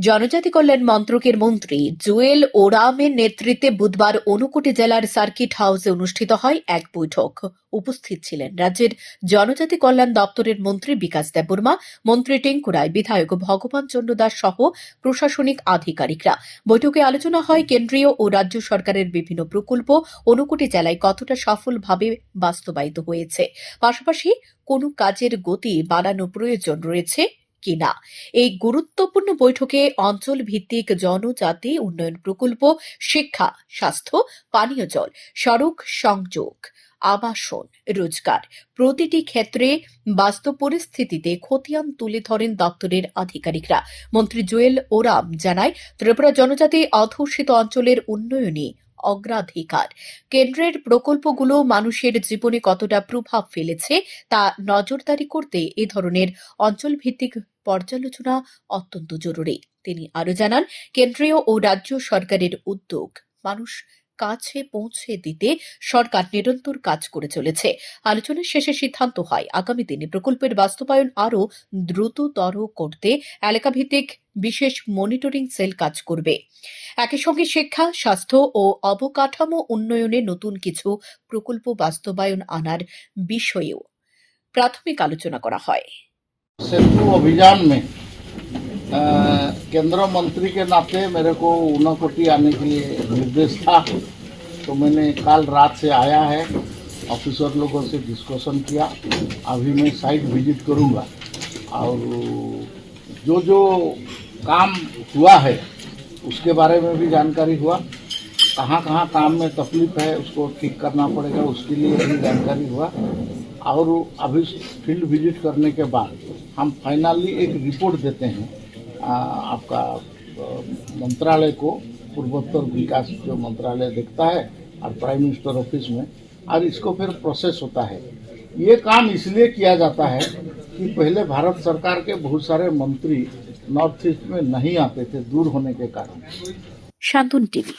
জনজাতি কল্যাণ মন্ত্রকের মন্ত্রী জুয়েল ওরামের নেতৃত্বে বুধবার অনুকুটি জেলার সার্কিট হাউসে অনুষ্ঠিত হয় এক বৈঠক। উপস্থিত ছিলেন রাজ্যের জনজাতি কল্যাণ দপ্তরের মন্ত্রী বিকাশ দেববর্মা, মন্ত্রী টেঙ্কু রায়, বিধায়ক ভগবান চন্দ্র দাস সহ প্রশাসনিক আধিকারিকরা। বৈঠকে আলোচনা হয় কেন্দ্রীয় ও রাজ্য সরকারের বিভিন্ন প্রকল্প অনুকুটি জেলায় কতটা সফলভাবে বাস্তবায়িত হয়েছে। পাশাপাশি কোনো কাজের গতি বাড়ানো প্রয়োজন রয়েছে? কিনা। এই গুরুত্বপূর্ণ বৈঠকে অঞ্চল ভিত্তিক জনজাতি, উন্নয়ন প্রকল্প, শিক্ষা, স্বাস্থ্য, পানীয় জল, সড়ক সংযোগ, আবাসন, রোজগার প্রতিটি ক্ষেত্রে বাস্তব পরিস্থিতিতে খতিয়ান তুলে ধরেন দপ্তরের আধিকারিকরা। মন্ত্রী জুয়েল ওরাম জানায়, ত্রিপুরা জনজাতি অধ্যুষিত অঞ্চলের উন্নয়নে অগ্রাধিকার। কেন্দ্রের প্রকল্পগুলো মানুষের জীবনে কতটা প্রভাব ফেলেছে তা নজরদারি করতে এ ধরনের অঞ্চলভিত্তিক পর্যালোচনা অত্যন্ত জরুরি। তিনি আরও জানান, কেন্দ্রীয় ও রাজ্য সরকারের উদ্যোগ, মানুষ কাছে পৌঁছে দিতে সরকার নিরন্তর কাজ করে চলেছে। আলোচনার শেষে সিদ্ধান্ত হয়, আগামী দিনে প্রকল্পের বাস্তবায়ন আরও দ্রুততর করতে এলাকাভিত্তিক বিশেষ মনিটরিং সেল কাজ করবে। একই সঙ্গে শিক্ষা, স্বাস্থ্য ও অবকাঠামো উন্নয়নে নতুন কিছু প্রকল্প বাস্তবায়ন আনার বিষয়েও প্রাথমিক আলোচনা করা হয়। অভিযান केंद्र मंत्री के नाते मेरे को ऊनाकोटी आने के लिए निर्देश था। तो मैंने कल रात से आया है, ऑफिसर लोगों से डिस्कशन किया। अभी मैं साइट विज़िट करूँगा। और जो जो काम हुआ है, उसके बारे में भी जानकारी हुआ। कहाँ कहाँ काम में तकलीफ़ है, उसको ठीक करना पड़ेगा, उसके लिए भी जानकारी हुआ। और अभी फ़ील्ड विज़िट करने के बाद हम फाइनली एक रिपोर्ट देते हैं। आपका मंत्रालय को, पूर्वोत्तर विकास जो मंत्रालय देखता है, और प्राइम मिनिस्टर ऑफ़िस में, और इसको फिर प्रोसेस होता है। ये काम इसलिए किया जाता है कि पहले भारत सरकार के बहुत सारे मंत्री नॉर्थ ईस्ट में नहीं आते थे, दूर होने के कारण। शांतुन टीवी।